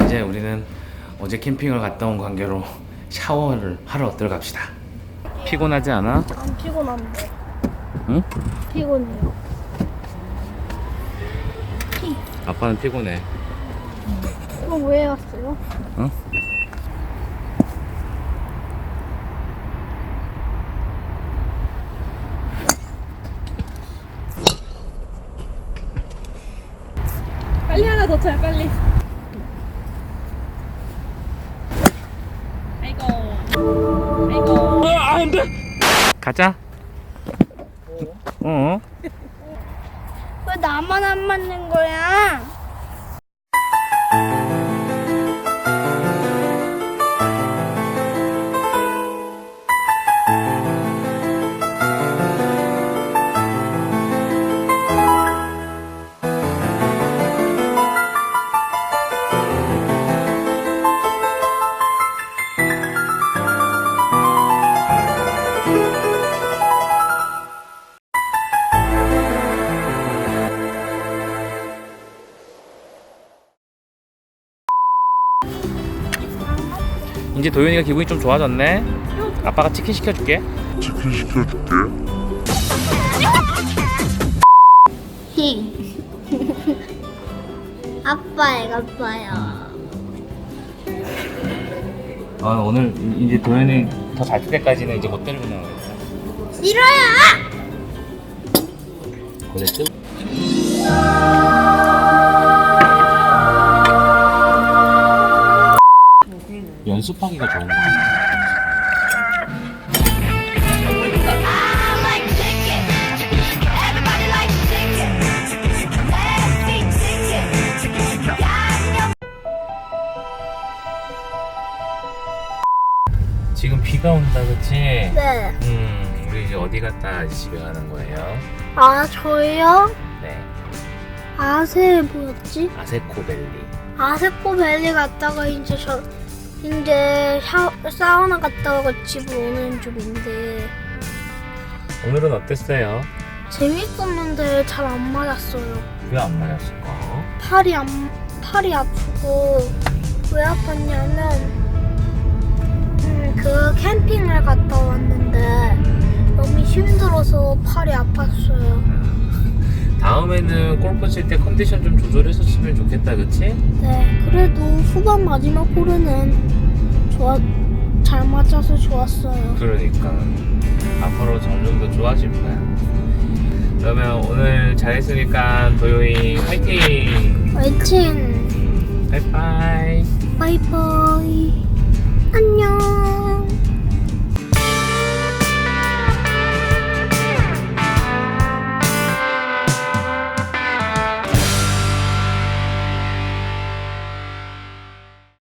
이제 우리는 어제 캠핑을 갔다 온 관계로 샤워를 하러 들어갑시다. 피곤하지 않아? 안 피곤한데. 응? 피곤해요. 아빠는 피곤해. 그럼 왜 왔어요? 응? 하나 더 쳐요, 빨리. 아이고. 아이고. 가자. 어? 왜 나만 안 맞는 거야? 이제 도윤이가 기분이 좀 좋아졌네. 아빠가 치킨 시켜줄게. 아빠 애가 아빠요. 아 오늘 이- 이제 도윤이 더잘될 때까지는 이제 못 데리고 나가겠다. 싫어요! 그랬죠? 연습하기가 좋은 거. 지금 비가 온다, 그치? 네. 음, 우리 이제 어디 갔다 집에 가는 거예요? 아, 저요? 네, 아세 뭐였지? 아세코밸리. 아세코 밸리 갔다가 이제 저 이제 샤, 사우나 갔다 가 집으로 오는 중인데 오늘은 어땠어요? 재밌었는데 잘 안 맞았어요. 왜 안 맞았을까? 팔이 안 팔이 아프고 왜 아팠냐면 음, 그 캠핑을 갔다 왔는데 너무 힘들어서 팔이 아팠어요. 다음에는 골프 칠 때 컨디션 좀 조절했었으면 좋겠다, 그치? 네, 그래도 후반 마지막 홀은 좋아 잘 맞아서 좋았어요. 그러니까 앞으로 점점 더 좋아질 거야. 그러면 오늘 잘했으니까 도요이 화이팅! 화이팅! 바이바이! 바이바이. 안녕.